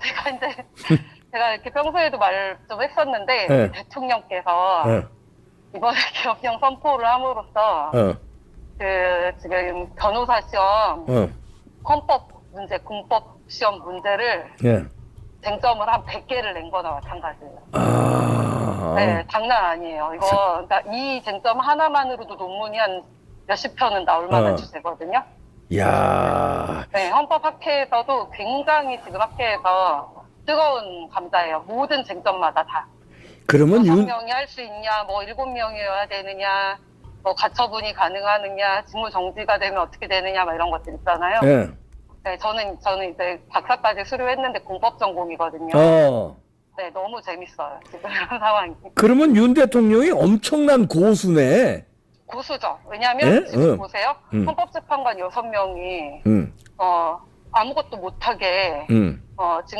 제가 이제 제가 이렇게 평소에도 말좀 했었는데 네. 대통령께서 어, 이번에 기업령 선포를 함으로써 어, 그 지금 변호사 시험 어, 헌법 문제, 공법 시험 문제를 예. 쟁점을 한 100개를 낸 거나 마찬가지예요. 아, 네, 장난 아니에요. 이거 그러니까 이 쟁점 하나만으로도 논문이 한 몇십 편은 나올 만한 어. 주제거든요. 야, 네, 헌법학회에서도 굉장히 지금 학회에서 뜨거운 감자예요. 모든 쟁점마다 다. 그러면 여섯 윤, 명이 할 수 있냐, 뭐 일곱 명이어야 되느냐, 뭐 가처분이 가능하느냐, 직무 정지가 되면 어떻게 되느냐, 막 이런 것들 있잖아요. 예, 네, 저는 저는 이제 박사까지 수료했는데 공법 전공이거든요. 어, 네, 너무 재밌어요. 지금 이런 상황이. 그러면 윤 대통령이 엄청난 고수네. 고수죠. 왜냐하면 예? 지금 응. 보세요. 음. 헌법재판관 여섯 명이 음, 어 아무것도 못하게 음. 어 지금